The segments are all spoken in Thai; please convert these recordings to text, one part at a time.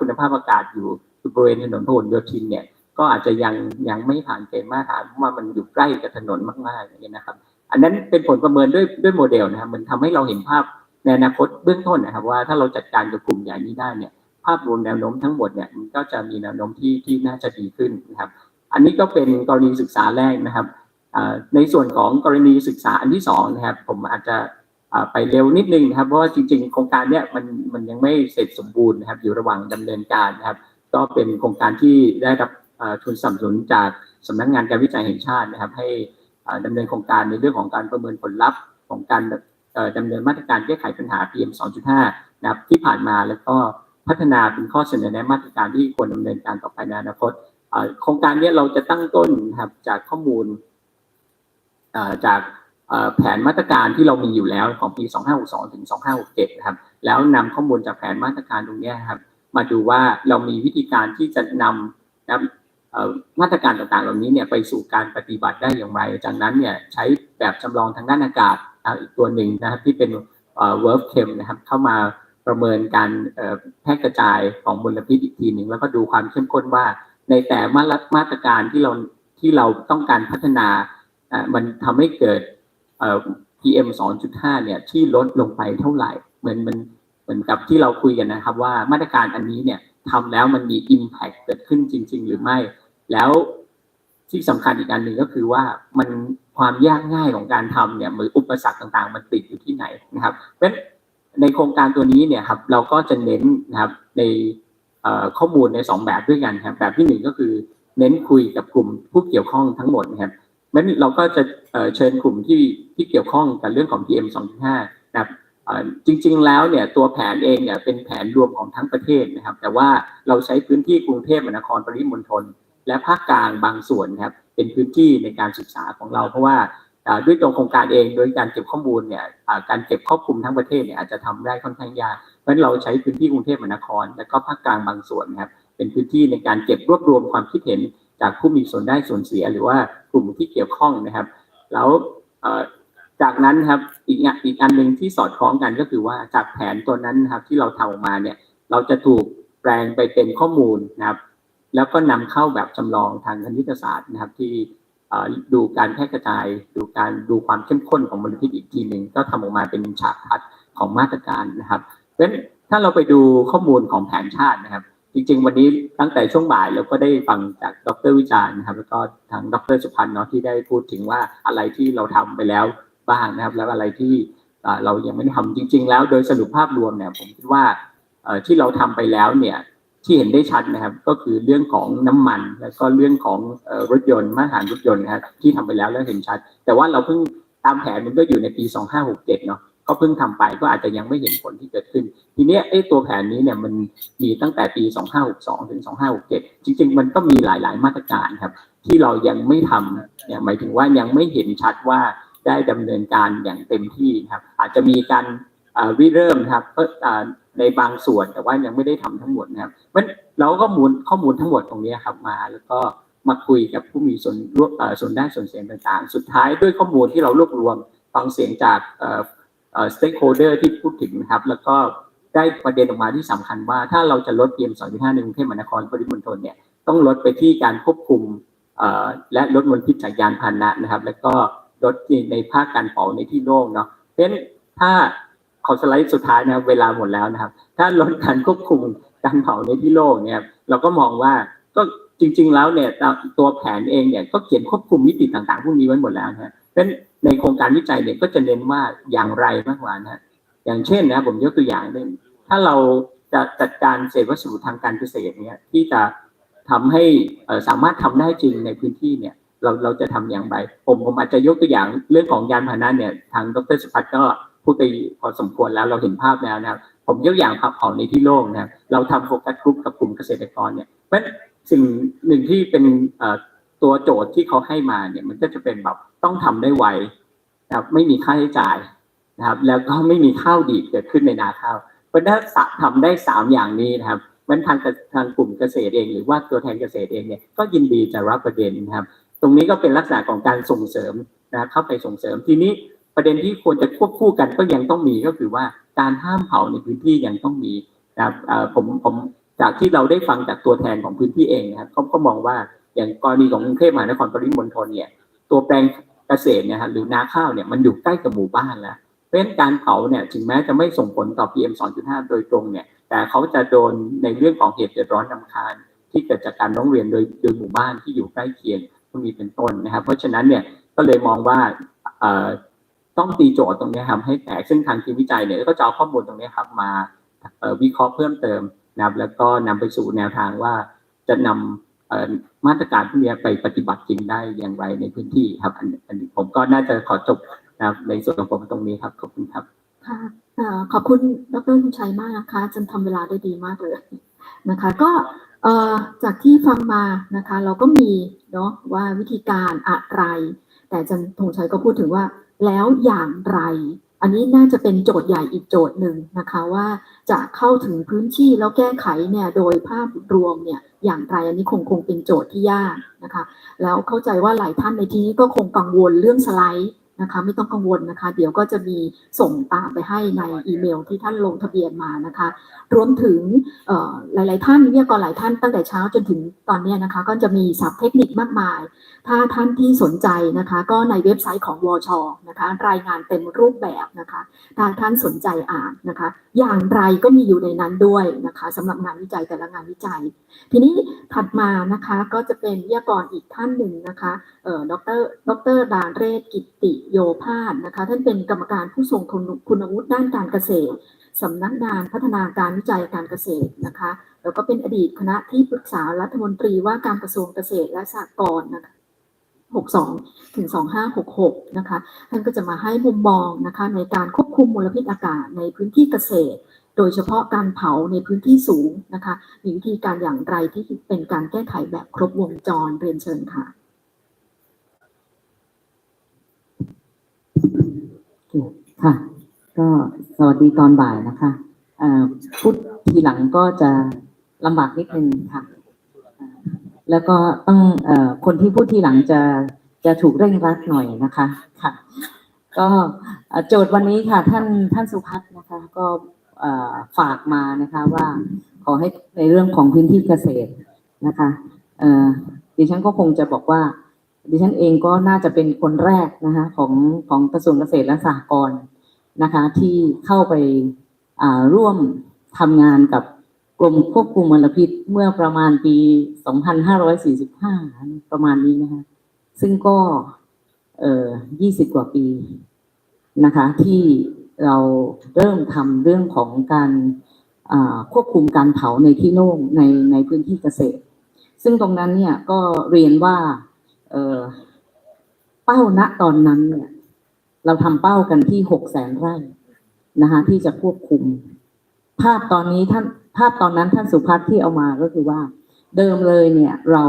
คุณภาพอากาศอยู่บริเวณถนนพหลโยธินเนี่ยก็อาจจะยังยังไม่ผ่านเกณฑ์มาตรฐานเพราะว่ามันอยู่ใกล้กับถนนมากๆอย่างเงี้นะครับ อันนั้นเป็นผลประเมินด้วยด้วยโมเดลนะครับมันทำให้เราเห็นภาพในอนาคตเบื้องต้นนะครับ ว่าถ้าเราจัดการกับกลุ่มใหญ่นี้ได้เนี่ยภาพรวมแนวโน้มทั้งหมดเนี่ยมันก็จะมีแนวโน้มที่ที่น่าจะดีขึ้นนะครับ อันนี้ก็เป็นกรณีศึกษาแรกนะครับในส่วนของกรณีศึกษาอันที่สองนะครับผมอาจจะ ไปเร็วนิดนึงนะครับเพราะว่าจริง ๆ โครงการเนี้ยมันมันยังไม่เสร็จสมบูรณ์นะครับ อยู่ระหว่างดำเนินการนะครับ ก็เป็นโครงการที่ได้รับทุนสนับสนุนจากสำนักงานการวิจัยแห่งชาตินะครับ ให้อ่าดำเนินโครงการในเรื่องของการประเมินผลลัพธ์ของการเอ่อดำเนินมาตรการแก้ไขปัญหา PM 2.5 นะครับที่ผ่านมาแล้วก็พัฒนาเป็นข้อเสนอแนะมาตรการที่ควรดำเนินการต่อไปในอนาคตโครงการเนี้ยเราจะตั้งต้นนะครับจากข้อมูลจาก แผนมาตรการที่เรามีอยู่แล้วของปี 2562 ถึง 2567 นะครับ แล้วนำข้อมูลจากแผนมาตรการตรงนี้ครับ มาดูว่าเรามีวิธีการที่จะนำนะมาตรการต่างๆ เหล่านี้เนี่ยไปสู่การปฏิบัติได้อย่างไร จากนั้นเนี่ยใช้แบบจำลองทางด้านอากาศอีกตัวหนึ่งนะครับที่เป็นเอ่อ work chem นะครับเข้ามาประเมินการแพร่กระจายของมลพิษอีกทีหนึ่งแล้วก็ดูความเข้มข้นว่า ในแต่มาตรการที่เราที่เราต้องการพัฒนามันทำให้เกิด PM 2.5 เนี่ยที่ลดลงไปเท่าไหร่เหมือนมันเหมือนกับที่เราคุยกันนะครับ ว่ามาตรการอันนี้เนี่ยทำแล้วมันมี Impact เกิดขึ้นจริง ๆ หรือไม่ แล้วที่สำคัญอีกอันหนึ่งก็คือว่ามันความยากง่ายของการทำเนี่ยมืออุปสรรคต่างๆ มันติดอยู่ที่ไหนนะครับเพราะฉะนั้นในโครงการตัวนี้เนี่ยครับเราก็จะเน้นนะครับในข้อมูลในสองแบบด้วยกันครับแบบที่หนึ่งก็คือเน้นคุยกับกลุ่มผู้เกี่ยวข้องทั้งหมดนะครับ นั้นเราก็จะเชิญกลุ่มที่ที่เกี่ยวข้องกับเรื่องของ PM 2.5นะครับจริงๆแล้วเนี่ยตัวแผนเองเนี่ยเป็นแผนรวมของทั้งประเทศนะครับ แต่ว่าเราใช้พื้นที่กรุงเทพมหานครปริมณฑลและภาคกลางบางส่วนนะครับเป็นพื้นที่ในการศึกษาของเราเพราะว่าด้วยตัวโครงการเองโดยการเก็บข้อมูลเนี่ยการเก็บครอบคลุมทั้งประเทศเนี่ยอาจจะทำได้ค่อนข้างยากเพราะฉะนั้นเราใช้พื้นที่กรุงเทพมหานคร และก็ภาคกลางบางส่วนนะครับเป็นพื้นที่ในการเก็บรวบรวมความคิดเห็นจากผู้มีส่วนได้ส่วนเสียหรือว่า กลุ่มที่เกี่ยวข้องนะครับ แล้วจากนั้นครับอีกอีกอันหนึ่งที่สอดคล้องกันก็คือว่าจากแผนตัวนั้นนะครับที่เราทำออกมาเนี่ยเราจะถูกแปลงไปเป็นข้อมูลนะครับ แล้วก็นำเข้าแบบจำลองทางคณิตศาสตร์นะครับ ที่ดูการแพร่กระจาย ดูการดูความเข้มข้นของมลพิษอีกทีหนึ่งก็ทำออกมาเป็นฉากทัดของมาตรการนะครับเพราะฉะนั้นถ้าเราไปดูข้อมูลของแผนชาตินะครับ จริง ๆ วันนี้ตั้งแต่ช่วงบ่ายเราก็ได้ฟังจากดรวิจารณ์นะครับ แล้วก็ทางดรสุพันธ์เนาะที่ได้พูดถึงว่าอะไรที่เราทำไปแล้วบ้างนะครับ แล้วอะไรที่เรายังไม่ได้ทำจริง ๆ แล้วโดยสรุปภาพรวมเนี่ยผมคิดว่าที่เราทำไปแล้วเนี่ยที่เห็นได้ชัดนะครับ ก็คือเรื่องของน้ำมัน แล้วก็เรื่องของรถยนต์มาตรฐานรถยนต์นะครับที่ทำไปแล้วแล้วเห็นชัด แต่ว่าเราเพิ่งตามแผนมันก็อยู่ในปี 2567 เนาะ ก็เพิ่งทำไปก็อาจจะยังไม่เห็นผลที่เกิดขึ้น ทีนี้ไอ้ตัวแผนนี้เนี่ยมันมีตั้งแต่ปี 2562 ถึง 2567 จริง ๆ มันก็มีหลาย ๆ มาตรการครับ ที่เรายังไม่ทำเนี่ยหมายถึงว่ายังไม่เห็นชัดว่าได้ดำเนินการอย่างเต็มที่ครับ อาจจะมีการเอ่อริเริ่มครับก็ในบางส่วนแต่ว่ายังไม่ได้ทำทั้งหมดนะครับมันเราก็มูลข้อมูลทั้งหมดตรงนี้ครับมาแล้วก็มาคุยกับผู้มีส่วนร่วมส่วนได้ส่วนเสียงต่างๆ สุดท้ายด้วยข้อมูลที่เรารวบรวมฟังเสียงจาก เอ่อเอ่อ stakeholder ที่พูดถึงนะครับ แล้วก็ได้ประเด็นออกมาที่สำคัญว่า ถ้าเราจะลด PM 2.5ในกรุงเทพมหานครปริมณฑลเนี่ยต้องลดไปที่การควบคุมและลดมลพิษจากยานพาหนะนะครับ แล้วก็ลดในภาคการเผาในที่โล่งเนาะเพราะฉะนั้นถ้าขอสไลด์สุดท้ายนะครับเวลาหมดแล้วนะครับ ถ้าลดการควบคุมการเผาในที่โล่งเนี่ยเราก็มองว่าก็จริง ๆ แล้วเนี่ยตัวแผนเองเนี่ยก็เขียนควบคุมมิติต่างๆ พวกนี้ไว้หมดแล้วนะฮะ เพราะฉะนั้นในโครงการวิจัยเนี่ยก็จะเน้นว่าอย่างไรมากกว่านะอย่างเช่นนะผมยกตัวอย่างหนึ่งถ้าเราจะจัดการเศษวัสดุทางการเกษตรเนี่ยที่จะทำให้สามารถทำได้จริงในพื้นที่เนี่ยเราเราจะทำอย่างไร ผมผมอาจจะยกตัวอย่างเรื่องของยานพาหนะเนี่ยทางดรสุพัฒน์ก็พูดไปพอสมควรแล้วเราเห็นภาพแล้วนะครับผมยกอย่างผักเผาในที่โล่งนะเราทำโฟกัสกลุ่มกับกลุ่มเกษตรกรเนี่ยเพราะฉะนั้นสิ่งหนึ่งที่เป็นตัวโจทย์ที่เขาให้มาเนี่ยมันก็จะเป็นแบบ ต้องทำได้ไวนะครับไม่มีค่าใช้จ่ายนะครับ แล้วก็ไม่มีข้าวดีดเกิดขึ้นในนาข้าวเพราะถ้าสะทำได้สามอย่างนี้นะครับมันทางทางกลุ่มเกษตรเอง หรือว่าตัวแทนเกษตรเองเนี่ยก็ยินดีจะรับประเด็นนะครับ ตรงนี้ก็เป็นลักษณะของการส่งเสริมนะเข้าไปส่งเสริมทีนี้ประเด็นที่ควรจะควบคู่กันก็ยังต้องมีก็คือว่าการห้ามเผาในพื้นที่ยังต้องมีนะครับผมผมจากที่เราได้ฟังจากตัวแทนของพื้นที่เองนะครับเขาก็มองว่าอย่างกรณีของกรุงเทพมหานครปริมณฑลเนี่ยตัวแปลง เกษตรเนี่ยฮะหรือนาข้าวเนี่ยมันอยู่ใกล้กับหมู่บ้านแล้วเพราะฉะนั้นการเผาเนี่ยถึงแม้จะไม่ส่งผลต่อ PM 2.5 โดยตรงเนี่ย แต่เขาจะโดนในเรื่องของเหตุเดือดร้อนนำคาญ ที่เกิดจากการร้องเรียนโดยโดยหมู่บ้านที่อยู่ใกล้เคียงพวกนี้เป็นต้นนะครับ เพราะฉะนั้นเนี่ยก็เลยมองว่าต้องตีโจทย์ตรงนี้ครับให้แตกซึ่งทางทีมวิจัยเนี่ยก็จะเอาข้อมูลตรงนี้ครับมาวิเคราะห์เพิ่มเติมนะครับแล้วก็นำไปสู่แนวทางว่าจะนำเอ่อ มาตรการพวกนี้ไปปฏิบัติจริงได้อย่างไรในพื้นที่ครับ อันนี้ผมก็น่าจะขอจบนะครับในส่วนของผมตรงนี้ครับขอบคุณครับค่ะขอบคุณดรคุณชัยมากนะคะจนทำเวลาได้ดีมากเลยนะคะ ก็จากที่ฟังมานะคะ เราก็มีเนาะว่าวิธีการอะไร แต่จันธงชัยก็พูดถึงว่าแล้วอย่างไร อันนี้น่าจะเป็นโจทย์ใหญ่อีกโจทย์หนึ่งนะคะว่าจะเข้าถึงพื้นที่แล้วแก้ไขเนี่ยโดยภาพรวมเนี่ยอย่างไรอันนี้คงคงเป็นโจทย์ที่ยากนะคะ แล้วเข้าใจว่าหลายท่านในที่นี้ก็คงกังวลเรื่องสไลด์ นะคะไม่ต้องกังวลนะคะ เดี๋ยวก็จะมีส่งตามไปให้ในอีเมลที่ท่านลงทะเบียนมานะคะ รวมถึงหลาย ๆ ท่านวิทยากรหลายท่านตั้งแต่เช้าจนถึงตอนนี้นะคะ ก็จะมีศัพท์เทคนิคมากมาย ถ้าท่านที่สนใจนะคะ ก็ในเว็บไซต์ของวชนะคะ รายงานเต็มรูปแบบนะคะถ้าท่านสนใจอ่านนะคะ อย่างไรก็มีอยู่ในนั้นด้วยนะคะสำหรับงานวิจัยแต่ละงานวิจัย ทีนี้ถัดมานะคะก็จะเป็นวิทยากรอีกท่านหนึ่งนะคะเอ่อดรดรดานเรศกิตติโยภาสนะคะ ท่านเป็นกรรมการผู้ทรงคุณคุณวุฒิด้านการเกษตรสำนักงานพัฒนาการวิจัยการเกษตรนะคะ แล้วก็เป็นอดีตคณะที่ปรึกษารัฐมนตรีว่าการกระทรวงเกษตรและสหกรณ์นะคะ62 ถึง 2566 นะคะ ท่านก็จะมาให้มุมมองนะคะในการควบคุมมลพิษอากาศในพื้นที่เกษตร โดยเฉพาะการเผาในพื้นที่สูงนะคะ มีวิธีการอย่างไรที่เป็นการแก้ไขแบบครบวงจรเรียนเชิญค่ะ ค่ะ ก็สวัสดีตอนบ่ายนะคะพูดทีหลังก็จะลำบากนิดนึงค่ะ แล้วก็ต้องอคนที่พูดทีหลังจะจะถูกเร่งรัดหน่อยนะคะค่ะ ก็โจทย์วันนี้ค่ะ ท่านท่านสุพัฒน์นะคะ ก็ฝากมานะคะว่าขอให้ในเรื่องของพื้นที่เกษตรนะคะดิฉันก็คงจะบอกว่า ดิฉันเองก็น่าจะเป็นคนแรกนะคะของของกระทรวงเกษตรและสหกรณ์นะคะที่เข้าไปร่วมทำงานกับกรมควบคุมมลพิษเมื่อประมาณปี 2545 ประมาณนี้นะคะซึ่งก็เอ่อ20 กว่าปีนะคะที่เราเริ่มทำเรื่องของการควบคุมการเผาในที่โล่งในในพื้นที่เกษตร ซึ่งตรงนั้นเนี่ยก็เรียนว่า เออเป้าณตอนนั้นเนี่ย เราทำเป้ากันที่หกแสนไร่นะคะที่จะควบคุม ภาพตอนนี้ท่านภาพตอนนั้นท่านสุพัฒน์ที่เอามาก็คือว่า เดิมเลยเนี่ย เรา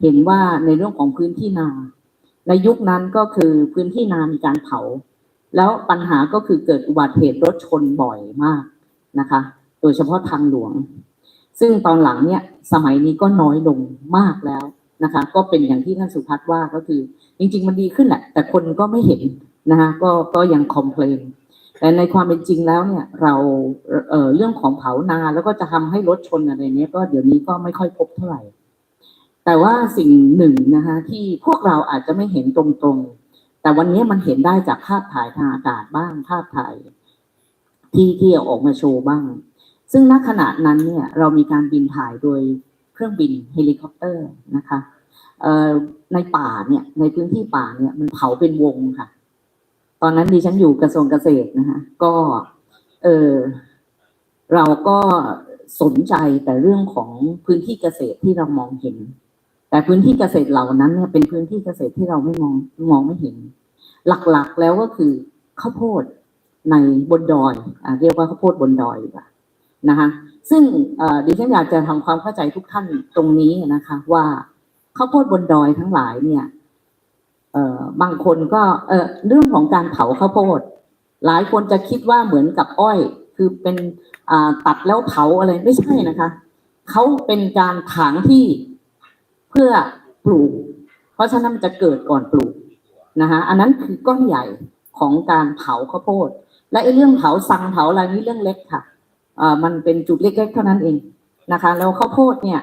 เห็นว่าในเรื่องของพื้นที่นาในยุคนั้นก็คือพื้นที่นามีการเผา แล้วปัญหาก็คือเกิดอุบัติเหตุรถชนบ่อยมากนะคะ โดยเฉพาะทางหลวง ซึ่งตอนหลังเนี่ย สมัยนี้ก็น้อยลงมากแล้ว นะคะ ก็เป็นอย่างที่ท่านสุพัฒน์ว่าก็คือจริง ๆ มันดีขึ้นแหละแต่คนก็ไม่เห็นนะคะก็ก็ยังคอมเพลนแต่ในความเป็นจริงแล้วเนี่ยเราเเรื่องของเผานาแล้วก็จะทำให้รถชนอะไรเนี้ยก็เดี๋ยวนี้ก็ไม่ค่อยพบเท่าไหร่ แต่ว่าสิ่งหนึ่งนะคะที่พวกเราอาจจะไม่เห็นตรงๆ แต่วันนี้มันเห็นได้จากภาพถ่ายทางอากาศบ้างภาพถ่ายที่ที่ออกมาโชว์บ้าง ซึ่งณขณะนั้นเนี่ยเรามีการบินถ่ายโดย เครื่องบินเฮลิคอปเตอร์นะคะเอในป่าเนี่ยในพื้นที่ป่าเนี่ยมันเผาเป็นวงค่ะ ตอนนั้นดิฉันอยู่กระทรวงเกษตรนะคะก็เออเราก็สนใจแต่เรื่องของพื้นที่เกษตรที่เรามองเห็น แต่พื้นที่เกษตรเหล่านั้นเนี่ยเป็นพื้นที่เกษตรที่เราไม่มองมองไม่เห็น หลักๆแล้วก็คือข้าวโพดในบนดอยอเรียกว่าข้าวโพดบนดอยดีกว่า นะคะซึ่งดิฉันอยากจะทำความเข้าใจทุกท่านตรงนี้นะคะ ว่าข้าวโพดบนดอยทั้งหลายเนี่ยเอ่อบางคนก็เอ่อเรื่องของการเผาข้าวโพด หลายคนจะคิดว่าเหมือนกับอ้อย คือเป็นอ่าตัดแล้วเผาอะไรไม่ใช่นะคะเขาเป็นการถางที่เพื่อปลูก เพราะฉะนั้นมันจะเกิดก่อนปลูกนะคะอันนั้นคือก้อนใหญ่ของการเผาข้าวโพด และไอ้เรื่องเผาสังเผาอะไรนี่เรื่องเล็กค่ะ มันเป็นจุดเล็กๆเท่านั้นเองนะคะ แล้วข้าวโพดเนี่ย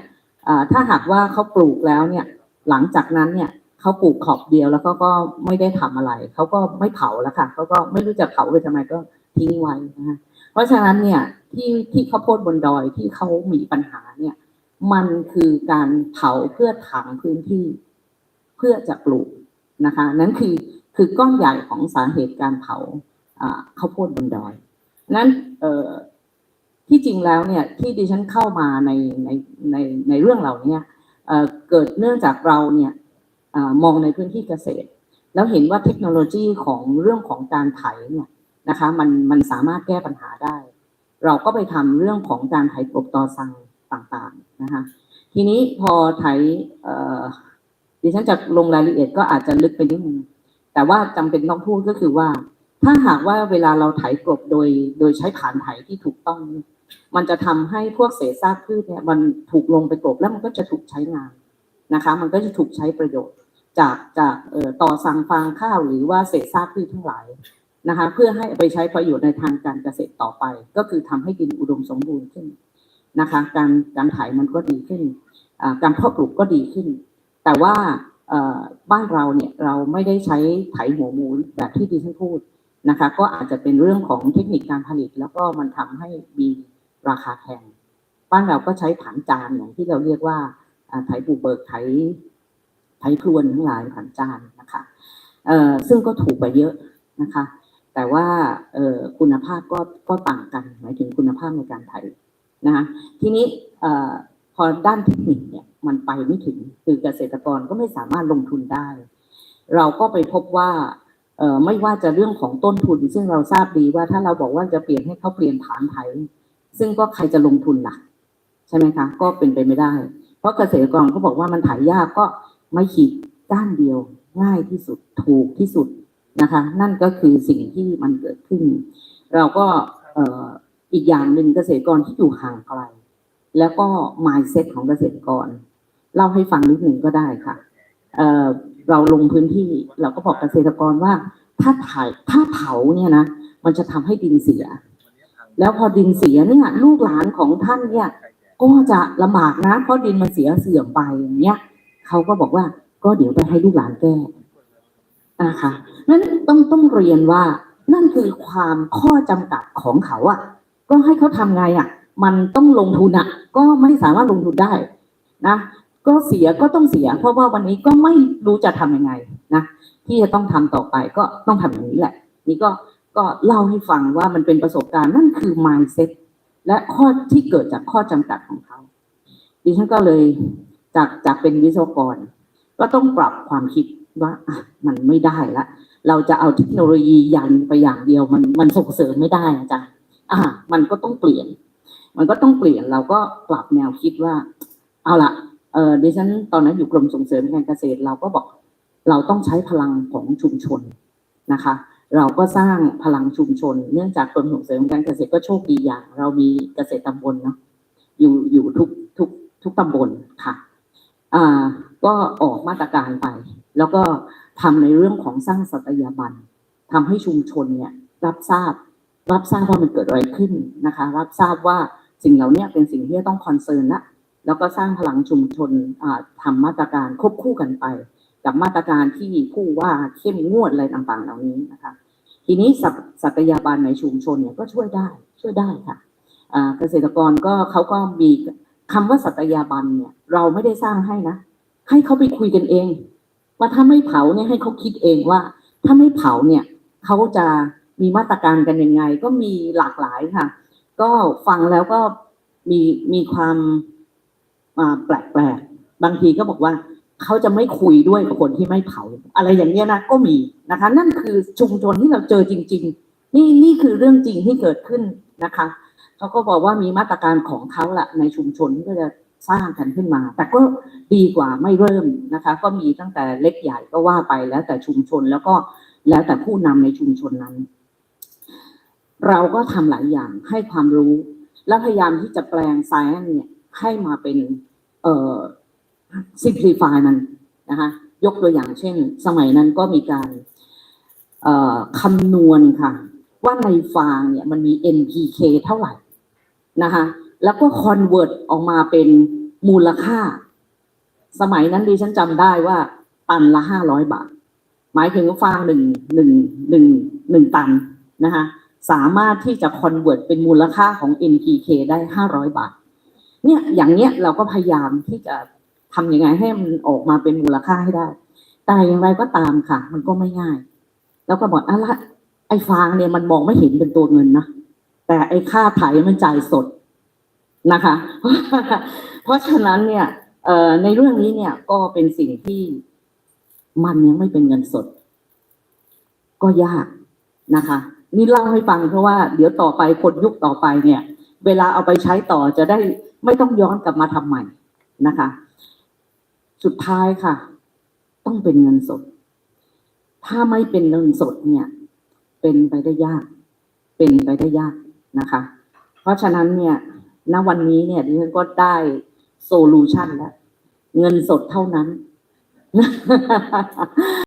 ถ้าหากว่าเขาปลูกแล้วเนี่ยหลังจากนั้นเนี่ยเขาปลูกขอบเดียวแล้วก็ก็ไม่ได้ทำอะไรเขาก็ไม่เผาแล้วค่ะเขาก็ไม่รู้จะเผาไปทำไมก็ทิ้งไว้นะคะเพราะฉะนั้นเนี่ยที่ที่ข้าวโพดบนดอยที่เขามีปัญหาเนี่ยมันคือการเผาเพื่อถางพื้นที่เพื่อจะปลูกนะคะ นั่นคือคือก้อนใหญ่ของสาเหตุการเผาอ่าข้าวโพดบนดอยนั้นเอ่อ ที่จริงแล้วเนี่ยที่ดิฉันเข้ามาในในในในเรื่องเหล่านี้เอ่อเกิดเนื่องจากเราเนี่ยอมองในพื้นที่เกษตร แล้วเห็นว่าเทคโนโลยีของเรื่องของการไถเนี่ยนะคะมันมันสามารถแก้ปัญหาได้ เราก็ไปทำเรื่องของการไถกบตอสังต่างๆนะคะทีนี้พอไถดิฉันจะลงรายละเอียดก็อาจจะลึกไปนิดนึงแต่ว่าจำเป็นต้องพูดก็คือว่าถ้าหากว่าเวลาเราไถกลบโดยโดยใช้ผานไถที่ถูกต้อง มันจะทำให้พวกเศษซากพืชเนี่ยมันถูกลงไปกลบแล้วมันก็จะถูกใช้งานนะคะ มันก็จะถูกใช้ประโยชน์ จากจากเอ่อต่อสั่งฟางข้าวหรือว่าเศษซากพืชทั้งหลายนะคะ เพื่อให้ไปใช้ประโยชน์ในทางการเกษตรต่อไป ก็คือทำให้ดินอุดมสมบูรณ์ขึ้นนะคะ การการไถมันก็ดีขึ้น การเพาะปลูกก็ดีขึ้น แต่ว่าบ้านเราเนี่ยเราไม่ได้ใช้ไถหัวหมูแบบที่ดิฉันพูดนะคะ ก็อาจจะเป็นเรื่องของเทคนิคการผลิต แล้วก็มันทำให้มี ราคาแพงบ้านเราก็ใช้ผันจานอย่างที่เราเรียกว่าไถปูเบิกไถไถพรวนทั้งหลายผันจานนะคะเอ่อซึ่งก็ถูกไปเยอะนะคะ แต่ว่าเอ่อคุณภาพก็ก็ต่างกันหมายถึงคุณภาพในการไถนะคะทีนี้เอ่อพอด้านเทคนิคเนี่ยมันไปไม่ถึงคือเกษตรกรก็ไม่สามารถลงทุนได้ เราก็ไปพบว่าเอ่อไม่ว่าจะเรื่องของต้นทุนซึ่งเราทราบดีว่าถ้าเราบอกว่าจะเปลี่ยนให้เขาเปลี่ยนฐานไถ ซึ่งก็ใครจะลงทุนล่ะ ใช่ไหมคะ ก็เป็นไปไม่ได้ เพราะเกษตรกรก็บอกว่ามันถ่ายยากก็ไม่ขีดด้านเดียว ง่ายที่สุดถูกที่สุดนะคะ นั่นก็คือสิ่งที่มันเกิดขึ้น เราก็อ,อีกอย่างหนึ่งเกษตรกรที่อยู่ห่างไกลแล้วก็ mindset ของเกษตรกรเล่าให้ฟังนิดหนึ่งก็ได้ค่ะเเราลงพื้นที่เราก็บอกเกษตรกรว่า ถ้าถ่ายถ้าเผาเนี่ยนะมันจะทำให้ดินเสีย แล้วพอดินเสียเนี่ยลูกหลานของท่านเนี่ย ก็จะลำบากนะ เพราะดินมันเสียเสื่อมไปอย่างเงี้ยเขาก็บอกว่า ก็เดี๋ยวไปให้ลูกหลานแก้นะคะนั้นต้องต้องเรียนว่านั่นคือความข้อจำกัดของเขาอะก็ให้เขาทำไงอะมันต้องลงทุนอะก็ไม่สามารถลงทุนได้นะก็เสียก็ต้องเสีย เพราะว่าวันนี้ก็ไม่รู้จะทำยังไงนะที่จะต้องทำต่อไปก็ต้องทำอย่างนี้แหละ นี่ก็ ก็เล่าให้ฟังว่ามันเป็นประสบการณ์นั่นคือ mindset และข้อที่เกิดจากข้อจำกัดของเขา ดิฉันก็เลยจากจากเป็นวิศวกร ก็ต้องปรับความคิดว่ามันไม่ได้ละ เราจะเอาเทคโนโลยียันไปอย่างเดียวมันมันส่งเสริมไม่ได้อาจารย์อะมันก็ต้องเปลี่ยน มันก็ต้องเปลี่ยนเราก็ปรับแนวคิดว่า เอาละเออดิฉันตอนนั้นอยู่กรมส่งเสริมการเกษตร เราก็บอกเราต้องใช้พลังของชุมชนนะคะ เราก็สร้างพลังชุมชน เนื่องจากกรมส่งเสริมการเกษตรก็โชคดีอย่าง เรามีเกษตรตำบลเนาะอยู่อยู่ทุกทุกทุกตำบลค่ะอ่าก็ออกมาตรการไป แล้วก็ทำในเรื่องของสร้างสัตยาบันทำให้ชุมชนเนี่ยรับทราบ รับทราบว่ามันเกิดอะไรขึ้นนะคะ รับทราบว่าสิ่งเหล่านี้เป็นสิ่งที่ต้องคอนเซิร์นละแล้วก็สร้างพลังชุมชนอ่าทำมาตรการควบคู่กันไป กับมาตรการที่ผู้ว่าเข้มงวดอะไรต่างๆ เหล่านี้นะคะ ทีนี้สัตสัตยาบันในชุมชนเนี่ยก็ช่วยได้ช่วยได้ค่ะเกษตรกรก็เขาก็มีคำว่าสัตยาบันเนี่ย เราไม่ได้สร้างให้นะ ให้เขาไปคุยกันเอง ว่าถ้าไม่เผาเนี่ยให้เขาคิดเองว่า ถ้าไม่เผาเนี่ยเขาจะมีมาตรการกันยังไง ก็มีหลากหลายค่ะ ก็ฟังแล้วก็มีมีความอ่าแปลกๆบางทีก็บอกว่า เขาจะไม่คุยด้วยกับคนที่ไม่เผา อะไรอย่างเนี้ยนะก็มีนะคะ นั่นคือชุมชนที่เราเจอจริง ๆ นี่นี่คือเรื่องจริงที่เกิดขึ้นนะคะเขาก็บอกว่ามีมาตรการของเขาละในชุมชนก็จะสร้างกันขึ้นมา แต่ก็ดีกว่าไม่เริ่มนะคะ ก็มีตั้งแต่เล็กใหญ่ก็ว่าไปแล้วแต่ชุมชนแล้วก็แล้วแต่ผู้นำในชุมชนนั้น เราก็ทำหลายอย่างให้ความรู้ แล้วพยายามที่จะแปลง science เนี่ยให้มาเป็น เอ่อ simplify มันนะคะยกตัวอย่างเช่น สมัยนั้นก็มีการคำนวณค่ะ ว่าในฟางเนี่ยมันมี NPK เท่าไหร่นะคะแล้วก็คอนเวิร์ตออกมาเป็นมูลค่า สมัยนั้นดิฉันจำได้ว่า ตันละห้าร้อยบาท หมายถึงฟางหนึ่งหนึ่งหนึ่งหนึ่งตันนะคะสามารถที่จะคอนเวิร์ตเป็นมูลค่าของ NPK ได้ห้าร้อยบาทเนี่ยอย่างเนี้ยเราก็พยายามที่จะ ทำยังไงให้มันออกมาเป็นมูลค่าให้ได้ แต่อย่างไรก็ตามค่ะ มันก็ไม่ง่าย แล้วก็บอกอะไรไอ้ฟางเนี่ยมันมองไม่เห็นเป็นตัวเงินนะแต่ไอ้ค่าไถมันจ่ายสดนะคะ เพราะฉะนั้นเนี่ยเอ่อในเรื่องนี้เนี่ยก็เป็นสิ่งที่มันยังไม่เป็นเงินสด ก็ยากนะคะ นี่เล่าให้ฟังเพราะว่าเดี๋ยวต่อไปคนยุคต่อไปเนี่ย เวลาเอาไปใช้ต่อจะได้ไม่ต้องย้อนกลับมาทำใหม่นะคะ สุดท้ายค่ะ ต้องเป็นเงินสด ถ้าไม่เป็นเงินสดเนี่ย เป็นไปได้ยาก เป็นไปได้ยากนะคะ เพราะฉะนั้นเนี่ยณวันนี้เนี่ยดิฉันก็ได้โซลูชันแล้ว เงินสดเท่านั้น